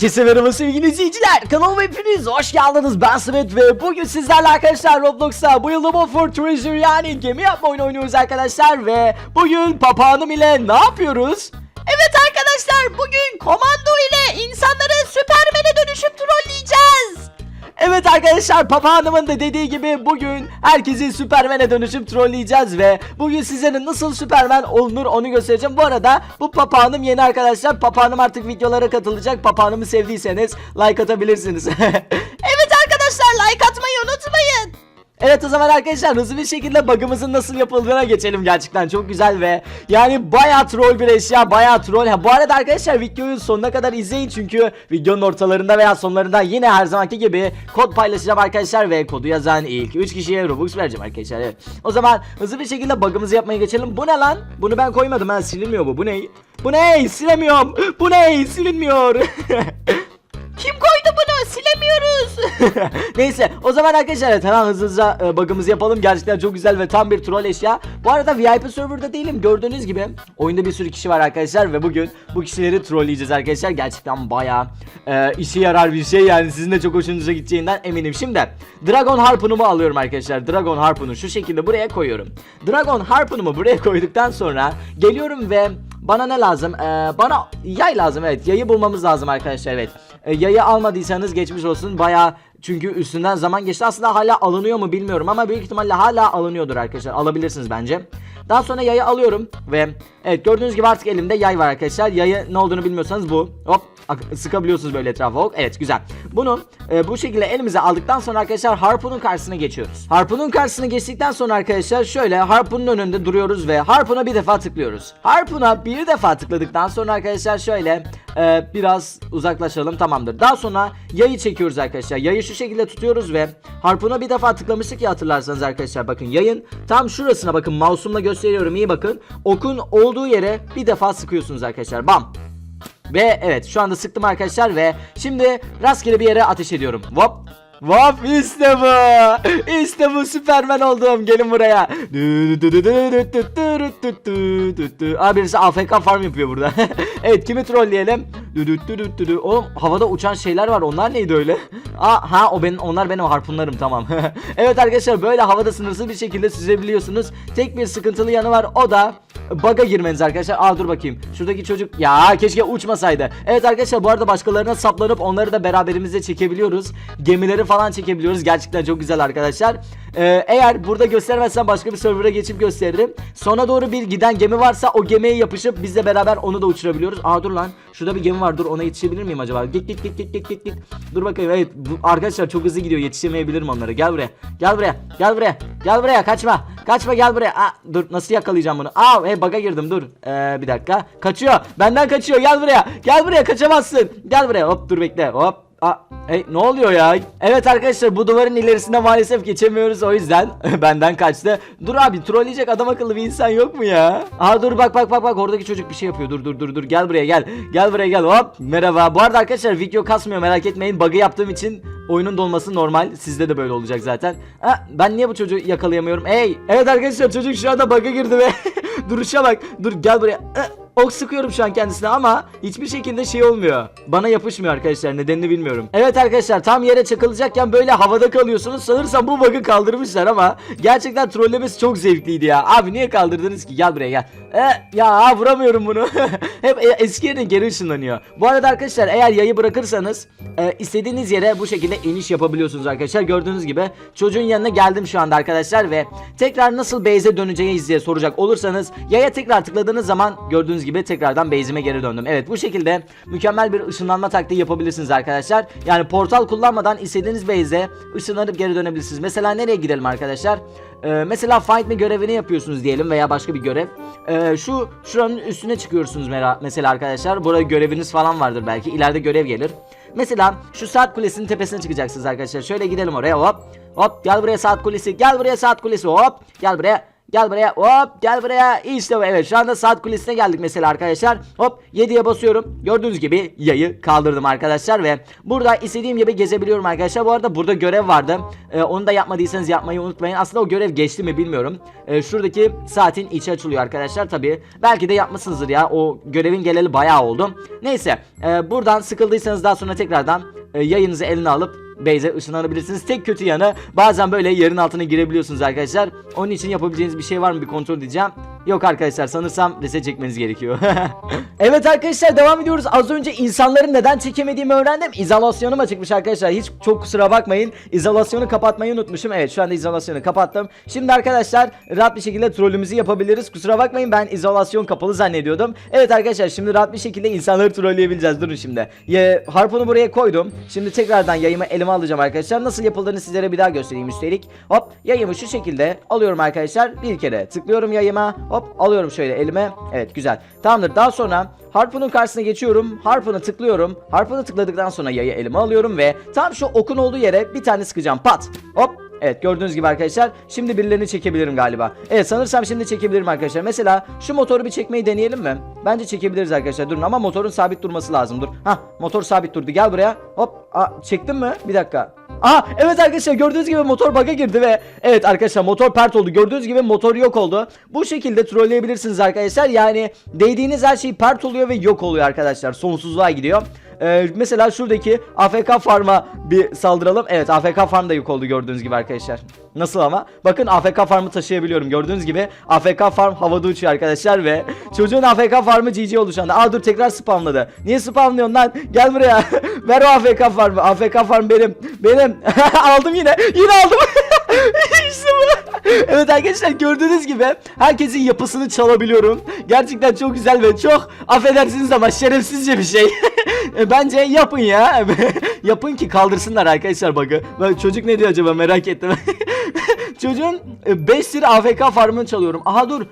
Herkese merhaba sevgili izleyiciler. Kanalıma hepiniz hoş geldiniz. Ben Smith ve bugün sizlerle arkadaşlar Roblox'ta bu yıl Lookout for Treasure yani gemi yapma oyunu oynuyoruz arkadaşlar ve bugün papağanım ile ne yapıyoruz? Evet arkadaşlar bugün komando ile insanları Süpermen'e dönüşüp trolleyeceğiz. Evet arkadaşlar papağanımın da dediği gibi bugün herkesi Süpermen'e dönüşüp trolleyeceğiz ve bugün sizlere nasıl Süpermen olunur onu göstereceğim. Bu arada bu papağanım yeni arkadaşlar. Papağanım artık videolara katılacak. Papağanımı sevdiyseniz like atabilirsiniz. Evet o zaman arkadaşlar hızlı bir şekilde bug'ımızın nasıl yapıldığına geçelim gerçekten. Çok güzel ve yani bayağı troll bir eşya bayağı troll. Ha, bu arada arkadaşlar videoyu sonuna kadar izleyin çünkü videonun ortalarında veya sonlarında yine her zamanki gibi kod paylaşacağım arkadaşlar ve kodu yazan ilk 3 kişiye Robux vereceğim arkadaşlar. Evet. O zaman hızlı bir şekilde bug'ımızı yapmaya geçelim. Bu ne lan? Bunu ben koymadım ha silinmiyor bu. Bu ne? Bu ne? Silemiyorum bu ne? Silinmiyor Neyse o zaman arkadaşlar hemen hızlıca e, bug'ımızı yapalım. Gerçekten çok güzel ve tam bir troll eşya. Bu arada VIP serverda değilim. Gördüğünüz gibi oyunda bir sürü kişi var arkadaşlar ve bugün bu kişileri trolleyeceğiz arkadaşlar. Gerçekten baya işe yarar bir şey yani sizin de çok hoşunuza gideceğinden eminim. Şimdi Dragon Harpun'umu alıyorum arkadaşlar. Dragon Harpun'u şu şekilde buraya koyuyorum. Dragon Harpun'umu buraya koyduktan sonra geliyorum ve bana ne lazım? Ee, bana yay lazım evet. Yayı bulmamız lazım arkadaşlar evet. Ee, yayı almadıysanız geçmiş olsun. Baya çünkü üstünden zaman geçti. Aslında hala alınıyor mu bilmiyorum ama büyük ihtimalle hala alınıyordur arkadaşlar. Alabilirsiniz bence. Daha sonra yayı alıyorum ve evet gördüğünüz gibi artık elimde yay var arkadaşlar. Yayı ne olduğunu bilmiyorsanız bu. Hop sıkabiliyorsunuz böyle etrafa. Evet güzel. Bunu e, bu şekilde elimize aldıktan sonra arkadaşlar harpunun karşısına geçiyoruz. Harpunun karşısına geçtikten sonra arkadaşlar şöyle harpunun önünde duruyoruz ve harpuna bir defa tıklıyoruz. Harpuna bir defa tıkladıktan sonra arkadaşlar şöyle e, biraz uzaklaşalım tamamdır. Daha sonra yayı çekiyoruz arkadaşlar. Yayı şu şekilde tutuyoruz ve harpuna bir defa tıklamıştık ya hatırlarsanız arkadaşlar bakın yayın tam şurasına bakın mouse'umla gösteriyorum iyi bakın. Okun olduğu yere bir defa sıkıyorsunuz arkadaşlar. Bam. Ve evet şu anda sıktım arkadaşlar ve şimdi rastgele bir yere ateş ediyorum. Hop. Hop işte bu. İşte bu Süpermen oldum. Gelin buraya. Abi birisi AFK farm yapıyor burada. evet kimi trolleyelim? Oğlum havada uçan şeyler var. Onlar neydi öyle? Aa ha o benim onlar benim harpunlarım tamam. evet arkadaşlar böyle havada sınırsız bir şekilde süzebiliyorsunuz. Tek bir sıkıntılı yanı var. O da Baga girmeniz arkadaşlar. Aa dur bakayım. Şuradaki çocuk ya keşke uçmasaydı. Evet arkadaşlar bu arada başkalarına saplanıp onları da beraberimizde çekebiliyoruz. Gemileri falan çekebiliyoruz. Gerçekten çok güzel arkadaşlar. Ee, eğer burada göstermezsem başka bir server'a geçip gösteririm. Sona doğru bir giden gemi varsa o gemiye yapışıp bizle beraber onu da uçurabiliyoruz. Aa dur lan. Şurada bir gemi var. Dur ona yetişebilir miyim acaba? Git git git git git git git. Dur bakayım. Evet bu, arkadaşlar çok hızlı gidiyor. Yetişemeyebilirim onlara. Gel buraya. Gel buraya. Gel buraya. Gel buraya. Kaçma. Kaçma gel buraya. Aa, dur nasıl yakalayacağım bunu? Aa hey baga girdim dur. Ee, bir dakika. Kaçıyor. Benden kaçıyor. Gel buraya. Gel buraya kaçamazsın. Gel buraya. Hop dur bekle. Hop. Aa, hey, ne oluyor ya? Evet arkadaşlar bu duvarın ilerisinde maalesef geçemiyoruz o yüzden benden kaçtı. Dur abi trolleyecek adam akıllı bir insan yok mu ya? Aa dur bak bak bak bak oradaki çocuk bir şey yapıyor. Dur dur dur dur gel buraya gel. Gel buraya gel. Hop merhaba. Bu arada arkadaşlar video kasmıyor merak etmeyin. Bug'ı yaptığım için oyunun dolması normal. Sizde de böyle olacak zaten. Ha, ben niye bu çocuğu yakalayamıyorum? Hey. Evet arkadaşlar çocuk şu anda bug'a girdi ve duruşa bak. Dur gel buraya. Ah, Ok sıkıyorum şu an kendisine ama hiçbir şekilde şey olmuyor. Bana yapışmıyor arkadaşlar nedenini bilmiyorum. Evet arkadaşlar tam yere çakılacakken böyle havada kalıyorsunuz. Sanırsam bu bug'ı kaldırmışlar ama gerçekten trollemesi çok zevkliydi ya. Abi niye kaldırdınız ki? Gel buraya gel. E, ya vuramıyorum bunu. Hep e, eski yerine geri ışınlanıyor. Bu arada arkadaşlar eğer yayı bırakırsanız e, istediğiniz yere bu şekilde iniş yapabiliyorsunuz arkadaşlar. Gördüğünüz gibi çocuğun yanına geldim şu anda arkadaşlar ve tekrar nasıl base'e döneceğiz diye soracak olursanız yaya tekrar tıkladığınız zaman gördüğünüz gibi tekrardan base'ime geri döndüm. Evet bu şekilde mükemmel bir ışınlanma taktiği yapabilirsiniz arkadaşlar. Yani portal kullanmadan istediğiniz base'e ışınlanıp geri dönebilirsiniz. Mesela nereye gidelim arkadaşlar? Ee, mesela find me görevini yapıyorsunuz diyelim veya başka bir görev. Ee, şu şuranın üstüne çıkıyorsunuz mesela arkadaşlar. Burada göreviniz falan vardır belki. İleride görev gelir. Mesela şu saat kulesinin tepesine çıkacaksınız arkadaşlar. Şöyle gidelim oraya hop. Hop gel buraya saat kulesi. Gel buraya saat kulesi hop. Gel buraya. Gel buraya hop gel buraya. İşte bu evet şu anda saat kulesine geldik mesela arkadaşlar. Hop 7'ye basıyorum. Gördüğünüz gibi yayı kaldırdım arkadaşlar ve burada istediğim gibi gezebiliyorum arkadaşlar. Bu arada burada görev vardı. Ee, onu da yapmadıysanız yapmayı unutmayın. Aslında o görev geçti mi bilmiyorum. Ee, şuradaki saatin içi açılıyor arkadaşlar. Tabi belki de yapmışsınızdır ya. O görevin geleli bayağı oldu. Neyse e, buradan sıkıldıysanız daha sonra tekrardan e, yayınızı eline alıp Beyze ışınlanabilirsiniz. Tek kötü yanı bazen böyle yerin altına girebiliyorsunuz arkadaşlar. Onun için yapabileceğiniz bir şey var mı bir kontrol edeceğim. Yok arkadaşlar sanırsam reset çekmeniz gerekiyor. evet arkadaşlar devam ediyoruz. Az önce insanların neden çekemediğimi öğrendim. İzolasyonum açıkmış arkadaşlar. Hiç çok kusura bakmayın. İzolasyonu kapatmayı unutmuşum. Evet şu anda izolasyonu kapattım. Şimdi arkadaşlar rahat bir şekilde trollümüzü yapabiliriz. Kusura bakmayın ben izolasyon kapalı zannediyordum. Evet arkadaşlar şimdi rahat bir şekilde insanları trolleyebileceğiz. Durun şimdi. Ya, harpunu buraya koydum. Şimdi tekrardan yayımı elime alacağım arkadaşlar. Nasıl yapıldığını sizlere bir daha göstereyim üstelik. Hop yayımı şu şekilde alıyorum arkadaşlar. Bir kere tıklıyorum yayıma. Hop alıyorum şöyle elime. Evet güzel. Tamamdır. Daha sonra harpunun karşısına geçiyorum. Harpunu tıklıyorum. Harpunu tıkladıktan sonra yayı elime alıyorum ve tam şu okun olduğu yere bir tane sıkacağım. Pat. Hop Evet gördüğünüz gibi arkadaşlar şimdi birilerini çekebilirim galiba. Evet sanırsam şimdi çekebilirim arkadaşlar. Mesela şu motoru bir çekmeyi deneyelim mi? Bence çekebiliriz arkadaşlar. Durun ama motorun sabit durması lazım. Dur. Hah motor sabit durdu. Gel buraya. Hop. Aa, çektin mi? Bir dakika. Aa evet arkadaşlar gördüğünüz gibi motor bug'a girdi ve evet arkadaşlar motor pert oldu. Gördüğünüz gibi motor yok oldu. Bu şekilde trolleyebilirsiniz arkadaşlar. Yani değdiğiniz her şey pert oluyor ve yok oluyor arkadaşlar. Sonsuzluğa gidiyor. Ee, mesela şuradaki AFK Farm'a bir saldıralım. Evet AFK Farm da yok oldu gördüğünüz gibi arkadaşlar. Nasıl ama? Bakın AFK Farm'ı taşıyabiliyorum. Gördüğünüz gibi AFK Farm havada uçuyor arkadaşlar ve çocuğun AFK Farm'ı GG oldu şu anda. Aa dur tekrar spamladı. Niye spamlıyorsun lan? Gel buraya. Ver o AFK Farm'ı. AFK Farm benim. Benim. aldım yine. Yine aldım. işte bu. Evet arkadaşlar gördüğünüz gibi herkesin yapısını çalabiliyorum. Gerçekten çok güzel ve çok affedersiniz ama şerefsizce bir şey. E, Bence yapın ya. yapın ki kaldırsınlar arkadaşlar bug'ı. Ben çocuk ne diyor acaba merak ettim. Çocuğun 5 lira AFK farmını çalıyorum. Aha dur.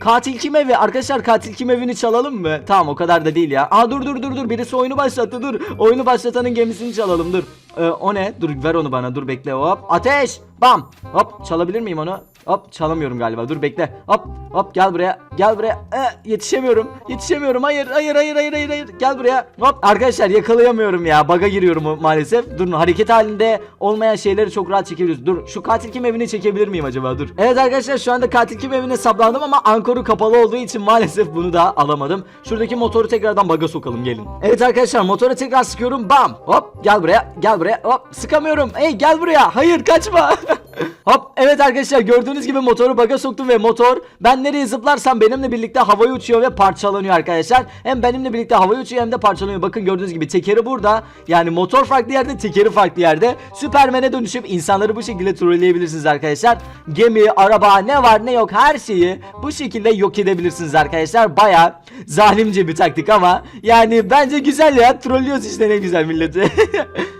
Katil kim evi? Arkadaşlar katil kim evini çalalım mı? Tamam o kadar da değil ya. Aha dur dur dur dur. Birisi oyunu başlattı dur. Oyunu başlatanın gemisini çalalım dur. Ee, o ne? Dur ver onu bana. Dur bekle hop. Ateş. Bam. Hop çalabilir miyim onu? Hop çalamıyorum galiba. Dur bekle. Hop hop gel buraya. Gel buraya. Ee, yetişemiyorum. Yetişemiyorum. Hayır hayır hayır hayır hayır hayır. Gel buraya. Hop arkadaşlar yakalayamıyorum ya. Baga giriyorum maalesef. Durun hareket halinde olmayan şeyleri çok rahat çekebiliyoruz. Dur şu katil kim evini çekebilir miyim acaba? Dur. Evet arkadaşlar şu anda katil kim evine saplandım ama ankoru kapalı olduğu için maalesef bunu da alamadım. Şuradaki motoru tekrardan baga sokalım gelin. Evet arkadaşlar motoru tekrar sıkıyorum. Bam. Hop gel buraya. Gel buraya. Hop sıkamıyorum. Hey gel buraya. Hayır kaçma. Hop evet arkadaşlar gördüğünüz gibi motoru baga soktum ve motor ben nereye zıplarsam benimle birlikte havaya uçuyor ve parçalanıyor arkadaşlar. Hem benimle birlikte havaya uçuyor hem de parçalanıyor. Bakın gördüğünüz gibi tekeri burada. Yani motor farklı yerde tekeri farklı yerde. Süpermen'e dönüşüp insanları bu şekilde trolleyebilirsiniz arkadaşlar. Gemi, araba ne var ne yok her şeyi bu şekilde yok edebilirsiniz arkadaşlar. Baya zalimce bir taktik ama yani bence güzel ya. Trollüyoruz işte ne güzel milleti.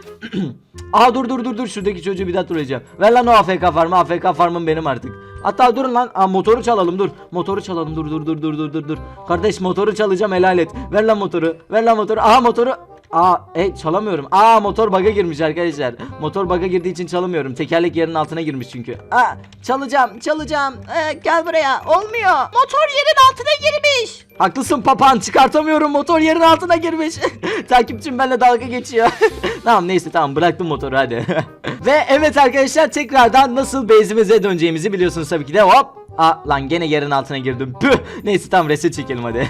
Aa dur dur dur dur şuradaki çocuğu bir daha trolleyeceğim. Ver lan o AFK farmı AFK farmım benim artık. Hatta durun lan Aa, motoru çalalım dur. Motoru çalalım dur dur dur dur dur dur dur. Kardeş motoru çalacağım helal et. Ver lan motoru. Ver lan motoru. Aa motoru. Aa e çalamıyorum. Aa motor baga girmiş arkadaşlar. Motor baga girdiği için çalamıyorum. Tekerlek yerin altına girmiş çünkü. Aa çalacağım çalacağım. Ee, gel buraya. Olmuyor. Motor yerin altına girmiş. Haklısın papan çıkartamıyorum motor yerin altına girmiş. Takipçim benimle dalga geçiyor. tamam neyse tamam bıraktım motoru hadi. Ve evet arkadaşlar tekrardan nasıl base'imize döneceğimizi biliyorsunuz tabii ki de hop. Aa lan gene yerin altına girdim. Püh. Neyse tamam reset çekelim hadi.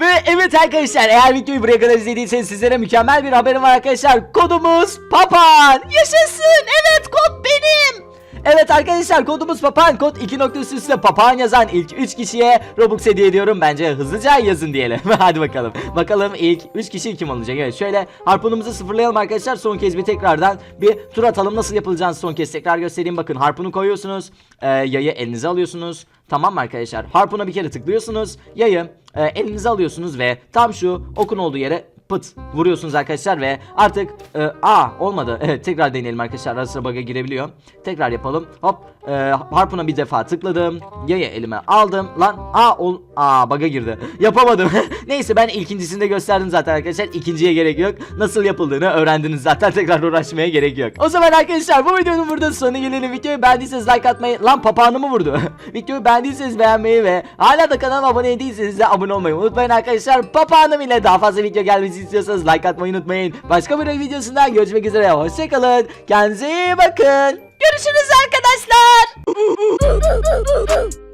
Ve evet arkadaşlar eğer videoyu buraya kadar izlediyseniz sizlere mükemmel bir haberim var arkadaşlar. Kodumuz papan. Yaşasın. Evet kod benim. Evet arkadaşlar kodumuz papan kod 2 nokta üst üste papan yazan ilk 3 kişiye Robux hediye ediyorum. Bence hızlıca yazın diyelim. Hadi bakalım. Bakalım ilk 3 kişi kim olacak evet şöyle harpunumuzu sıfırlayalım arkadaşlar. Son kez bir tekrardan bir tur atalım. Nasıl yapılacağını son kez tekrar göstereyim. Bakın harpunu koyuyorsunuz. E, yayı elinize alıyorsunuz. Tamam mı arkadaşlar? Harpuna bir kere tıklıyorsunuz. Yayı e, elinize alıyorsunuz ve tam şu okun olduğu yere pıt vuruyorsunuz arkadaşlar ve artık e, aa olmadı. Evet tekrar deneyelim arkadaşlar. Arası bug'a girebiliyor. Tekrar yapalım. Hop e, harpuna bir defa tıkladım. Yayı elime aldım. Lan aa ol aa bug'a girdi. Yapamadım. Neyse ben ilkincisinde gösterdim zaten arkadaşlar. İkinciye gerek yok. Nasıl yapıldığını öğrendiniz zaten. Tekrar uğraşmaya gerek yok. O zaman arkadaşlar bu videonun burada sonuna gelelim. Videoyu beğendiyseniz like atmayı. Lan papağanı mı vurdu? Videoyu beğendiyseniz beğenmeyi ve hala da kanalıma abone değilseniz de abone olmayı unutmayın arkadaşlar. Papağanım ile daha fazla video gelmesi istiyorsanız like atmayı unutmayın. Başka bir videosunda görüşmek üzere. Hoşçakalın. Kendinize iyi bakın. Görüşürüz arkadaşlar.